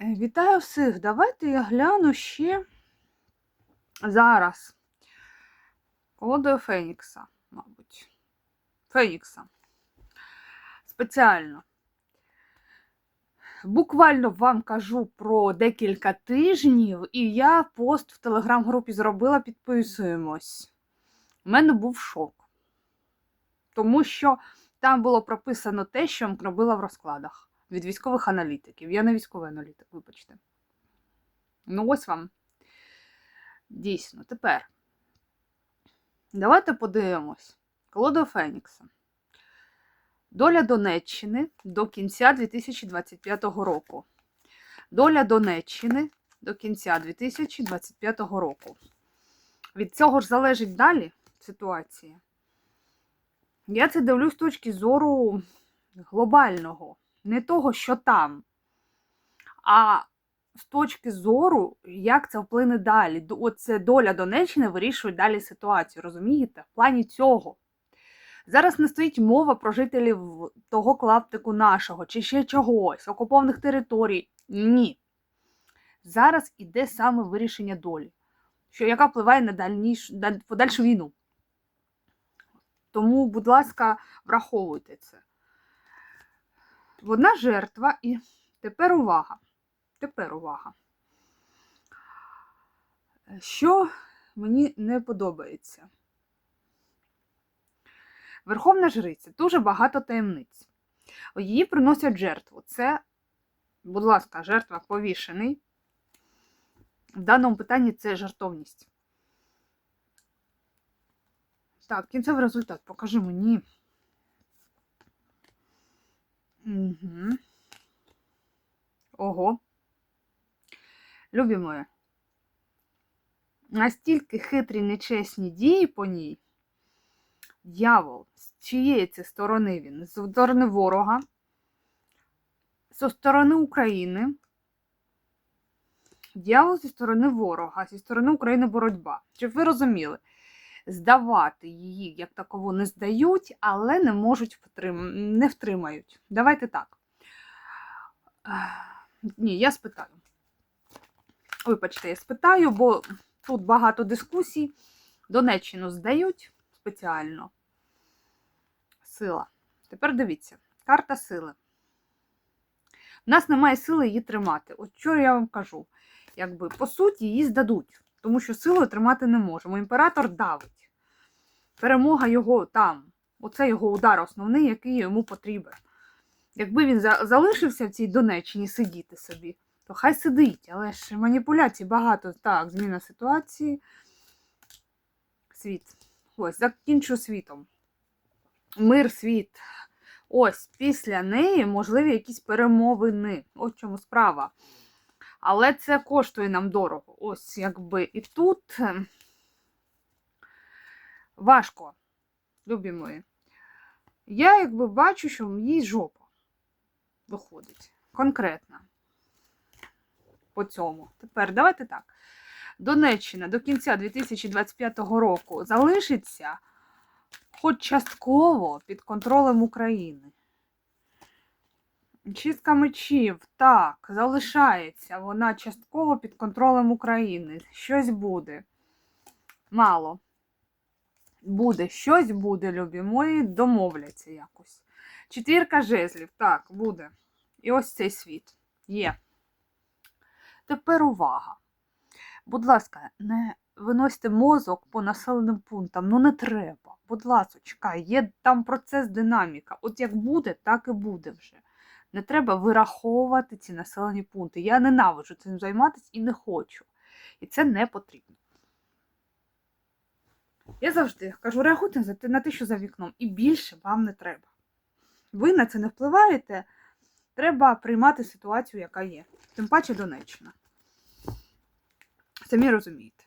Е, Вітаю всіх! Давайте я гляну ще зараз. Колодою Фенікса, мабуть. Фенікса. Спеціально. Буквально вам кажу про декілька тижнів, і я пост в телеграм-групі зробила, підписуємось. У мене був шок. Тому що там було прописано те, що я робила в розкладах від військових аналітиків. Я не військовий аналітик, вибачте. Ну, ось вам. Дійсно, тепер. Давайте подивимось. Колода Фенікса. Доля Донеччини до кінця 2025 року. Доля Донеччини до кінця 2025 року. Від цього ж залежить далі ситуація. Я це дивлюсь з точки зору глобального, не того, що там, а з точки зору, як це вплине далі. Оце доля Донеччини вирішує далі ситуацію, розумієте? В плані цього. Зараз не стоїть мова про жителів того клаптику нашого чи ще чогось, окупованих територій. Ні. Зараз іде саме вирішення долі, що яка впливає на, дальніш, подальшу війну. Тому, будь ласка, враховуйте це. Одна жертва, і тепер увага. Тепер увага. Що мені не подобається? Верховна жриця дуже багато таємниць. Її приносять жертву. Це, будь ласка, жертва повішений. В даному питанні це жертовність. Так, кінцевий результат. Покажи мені. Угу. Ого. Любі мої. Настільки хитрі нечесні дії по ній. Дьявол, з чиєї це сторони він? З сторони ворога, зі сторони України. Дьявол зі сторони ворога, зі сторони України боротьба. Щоб ви розуміли, здавати її як такову не здають, але не можуть не втримають. Давайте так. Ні, я спитаю. Вибачте, я спитаю, бо тут багато дискусій. Донеччину здають спеціально. Сила. Тепер дивіться, карта сили. У нас немає сили її тримати. От що я вам кажу? Якби, по суті, її здадуть, тому що силою тримати не можемо. Імператор давить. Перемога його там. Оце його удар основний, який йому потрібен. Якби він залишився в цій Донеччині сидіти собі, то хай сидить, але ж маніпуляцій багато. Так, зміна ситуації. Світ. Ось, закінчу світом. Мир, світ. Ось, після неї можливі якісь перемовини. В чому справа. Але це коштує нам дорого. Ось якби. І тут важко, любі мої. Я якби бачу, що їй жопа виходить. Конкретно. По цьому. Тепер давайте так. Донеччина до кінця 2025 року залишиться хоч частково під контролем України. Чистка мечів, так, залишається вона частково під контролем України. Щось буде. Мало. Буде, щось буде, любі мої, домовляться якось. Четвірка жезлів, так, буде. І ось цей світ. Є. Тепер увага. Будь ласка, не виносьте мозок по населеним пунктам. Ну не треба. Будь ласочка, є там процес динаміка. От як буде, так і буде вже. Не треба вираховувати ці населені пункти. Я ненавиджу цим займатися і не хочу. І це не потрібно. Я завжди кажу, реагуйте на те, що за вікном, і більше вам не треба. Ви на це не впливаєте. Треба приймати ситуацію, яка є. Тим паче Донеччина. Самі розумієте.